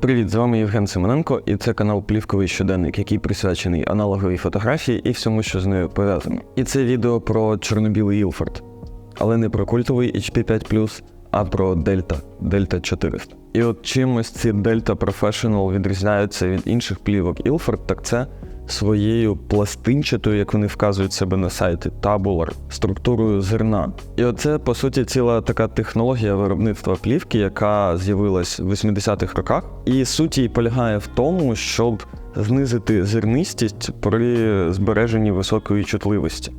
Привіт, з вами Євген Семененко, і це канал Плівковий щоденник, який присвячений аналоговій фотографії і всьому, що з нею пов'язано. І це відео про чорно-білий Ілфорд, але не про культовий HP5, а про Дельта, Дельта 400. І от чимось ці Дельта Professional відрізняються від інших плівок Ілфорд, так це своєю пластинчатою, як вони вказують себе на сайті, табулар, структурою зерна. І оце, по суті, ціла така технологія виробництва плівки, яка з'явилась в 80-х роках. І суть її полягає в тому, щоб знизити зернистість при збереженні високої чутливості.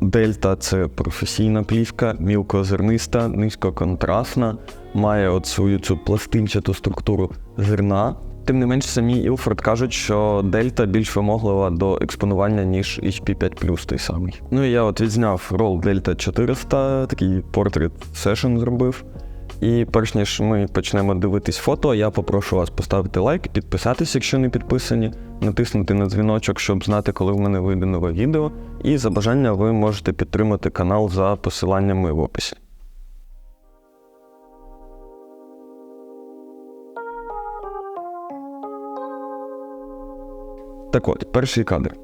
Дельта це професійна плівка, мілкозерниста, низькоконтрастна, має от свою цю пластинчату структуру зерна. Тим не менш, самі Ілфорд кажуть, що Дельта більш вимоглива до експонування, ніж HP5 той самий. Ну і я от відзняв рол Дельта 400, такий портрет сешн зробив. І перш ніж ми почнемо дивитись фото, я попрошу вас поставити лайк, підписатись, якщо не підписані, натиснути на дзвіночок, щоб знати, коли в мене вийде нове відео. І за бажання ви можете підтримати канал за посиланнями в описі. Так от, перший кадр.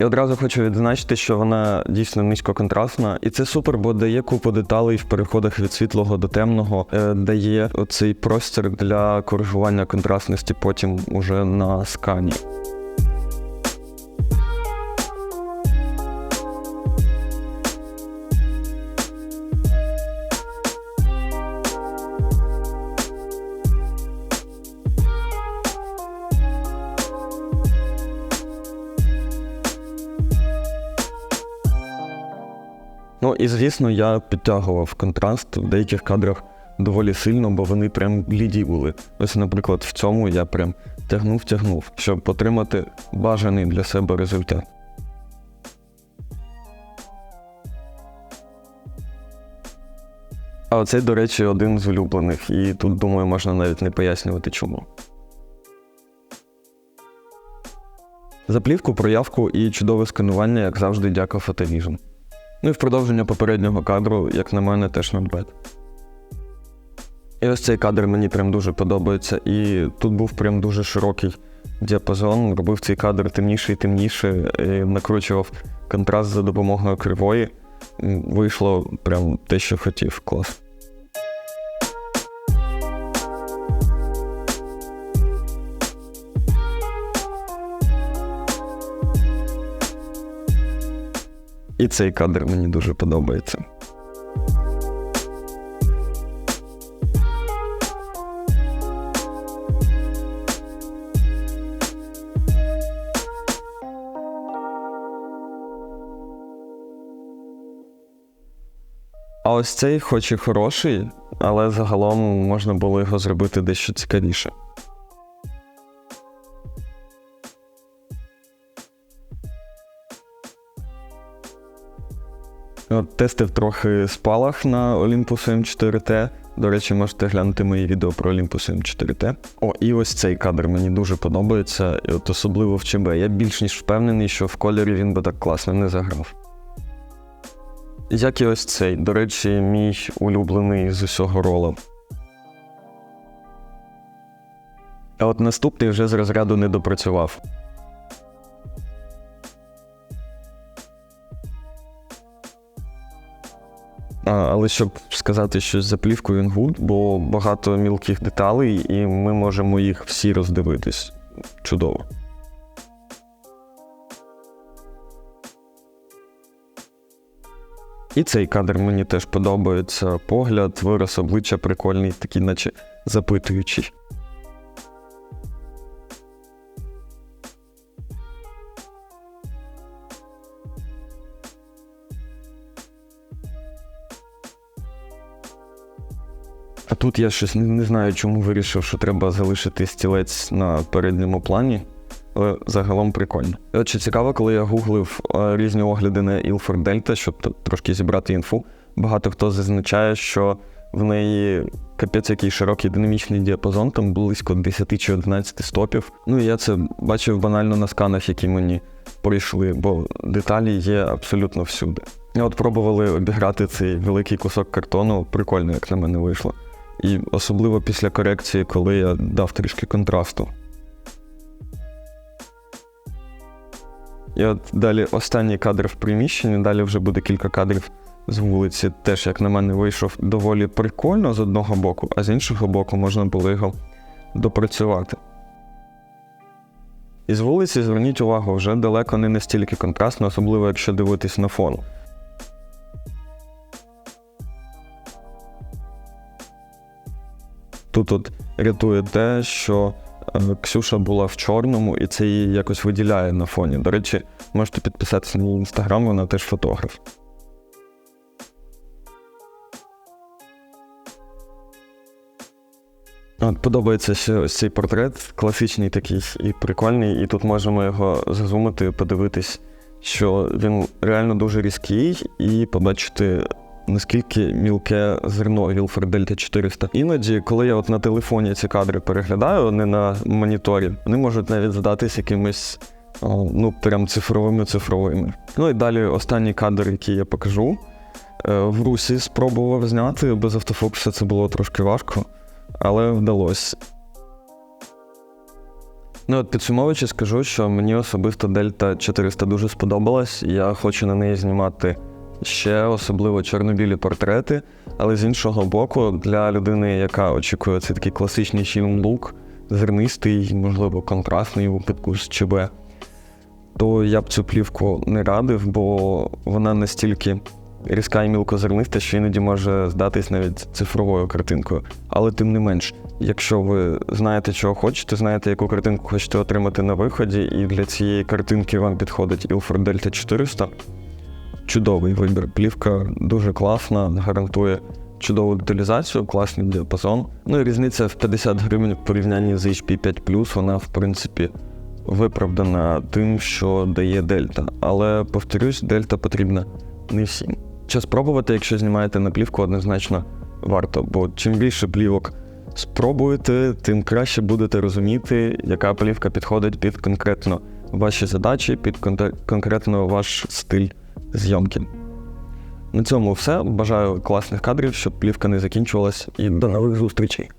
І одразу хочу відзначити, що вона дійсно низькоконтрастна, і це супер, бо дає купу деталей в переходах від світлого до темного, е, дає оцей простір для коригування контрастності потім уже на скані. Ну і звісно, я підтягував контраст в деяких кадрах доволі сильно, бо вони прям бліді були. Ось, наприклад, в цьому я прям тягнув-тягнув, щоб отримати бажаний для себе результат. А оцей, до речі, один з улюблених, і тут, думаю, можна навіть не пояснювати чому. За плівку, проявку і чудове сканування, як завжди, дяка Photovision. Ну і в продовження попереднього кадру, як на мене, теж надбет. І ось цей кадр мені прям дуже подобається. І тут був прям дуже широкий діапазон. Робив цей кадр темніше і темніше, і накручував контраст за допомогою кривої. Вийшло прям те, що хотів. Клас. І цей кадр мені дуже подобається. А ось цей, хоч і хороший, але загалом можна було його зробити дещо цікавіше. Тестив трохи спалах на Olympus M4T. До речі, можете глянути мої відео про Olympus M4T. О, і ось цей кадр мені дуже подобається, і от особливо в ЧБ. Я більш ніж впевнений, що в кольорі він би так класно не заграв. Як і ось цей, до речі, мій улюблений з усього рола. А от наступний вже з розряду не допрацював. Але щоб сказати щось за плівкою він гуд, бо багато мілких деталей, і ми можемо їх всі роздивитись. Чудово. І цей кадр мені теж подобається. Погляд, вираз обличчя прикольний, такий, наче запитуючий. А тут я щось не, знаю, чому вирішив, що треба залишити стілець на передньому плані, але загалом прикольно. І От що цікаво, коли я гуглив е, різні огляди на Ilford Delta, щоб трошки зібрати інфу, багато хто зазначає, що в неї капець який широкий динамічний діапазон, там близько 10 чи 11 стопів. Ну і я це бачив банально на сканах, які мені прийшли, бо деталі є абсолютно всюди. І от пробували обіграти цей великий кусок картону, прикольно, як на мене вийшло. І особливо після корекції, коли я дав трішки контрасту. І от далі останній кадр в приміщенні, далі вже буде кілька кадрів з вулиці. Теж, як на мене, вийшов доволі прикольно з одного боку, а з іншого боку можна було його допрацювати. І з вулиці зверніть увагу, вже далеко не настільки контрастно, особливо якщо дивитись на фон. Тут от рятує те, що е, Ксюша була в чорному, і це її якось виділяє на фоні. До речі, можете підписатися на її інстаграм, вона теж фотограф. От подобається ще ось цей портрет, класичний такий і прикольний, і тут можемо його зазумити, подивитись, що він реально дуже різкий, і побачити, наскільки мілке зерно Wilford Delta 400. Іноді, коли я от на телефоні ці кадри переглядаю, не на моніторі, вони можуть навіть здатись якимись. Ну, прям цифровими цифровими. Ну і далі останній кадр, який я покажу. Е, В русі спробував зняти, без автофокуса це було трошки важко але вдалося. Ну, от підсумовуючи, скажу, що мені особисто Дельта 400 дуже сподобалась. Я хочу на неї знімати ще особливо чорнобілі портрети. Але з іншого боку, для людини, яка очікує цей такий класичний фільм лук, зернистий, можливо, контрастний у випадку з ЧБ, то я б цю плівку не радив, бо вона настільки різка і мілкозерниста, що іноді може здатись навіть цифровою картинкою. Але тим не менш, якщо ви знаєте, чого хочете, знаєте, яку картинку хочете отримати на виході, і для цієї картинки вам підходить Ilford Delta 400, чудовий вибір. Плівка дуже класна, гарантує чудову деталізацію, класний діапазон. Ну і різниця в 50 гривень в порівнянні з HP 5 вона, в принципі, виправдана тим, що дає Дельта. Але повторюсь, Дельта потрібна не всім. Чи спробувати, якщо знімаєте на плівку, однозначно варто, бо чим більше плівок спробуєте, тим краще будете розуміти, яка плівка підходить під конкретно ваші задачі, під конкретно ваш стиль зйомки. На цьому все. Бажаю класних кадрів, щоб плівка не закінчувалась, і до нових зустрічей.